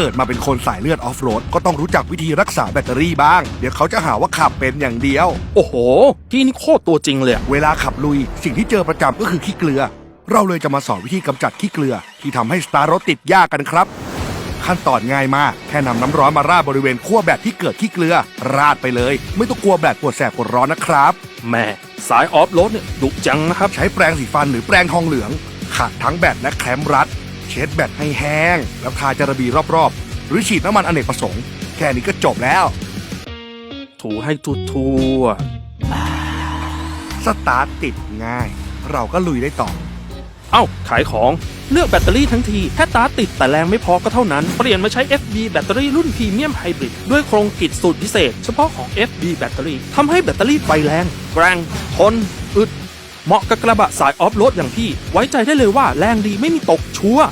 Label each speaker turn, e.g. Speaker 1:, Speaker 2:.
Speaker 1: เกิดมาเป็นคนสายเลือดออฟโรดก็ต้องรู้จักวิธีรักษาแบตเตอรี่บ้าง เดี๋ยวเขาจะหาว่าขับเป็นอย่างเดียว
Speaker 2: โอ้โห พี่นี่โคตรตัวจริงเลยอะ
Speaker 1: เวลาขับลุยสิ่งที่เจอประจำก็คือขี้เกลือ เราเลยจะมาสอนวิธีกำจัดขี้เกลือ ที่ทำให้สตาร์ทรถติดยากกันครับ ขั้นตอนง่ายมาก แค่นำน้ำร้อนมาราดบริเวณขั้วแบตที่เกิดขี้เกลือ ราดไปเลย ไม่ต้องกลัวแบตปวดแสบปวดร้อนนะครับ
Speaker 2: แม่สายออฟโรดเนี่ยดุจังนะครับ
Speaker 1: ใช้แปรงสีฟันหรือแปรงทองเหลืองขัดทั้งแบตและแคมรัด เช็ดแบตให้แห้ง แล้วทาจาระบีรอบๆ หรือฉีดน้ำมันอเนกประสงค์ แค่นี้ก็จบแล้ว
Speaker 2: ถูให้ทั่ว
Speaker 1: สตาร์ทติดง่าย เราก็ลุยได้ต่อ
Speaker 2: ๆเอ้า ขายของ เลือกแบตเตอรี่ทั้งทีแค่ตาร์ทติดแต่แรงไม่พอก็เท่านั้น เปลี่ยนมาใช้ FB แบตเตอรี่รุ่นพรีเมียมไฮบริดด้วยโครงกิจสูตรพิเศษ เฉพาะของ FB แบตเตอรี่ทำให้แบตเตอรี่ไฟแรง แกร่งทน อึด เหมาะกับกระบะสายออฟโรดอย่างพี่ ไว้ใจได้เลยว่าแรงดีไม่มีตกชัวร์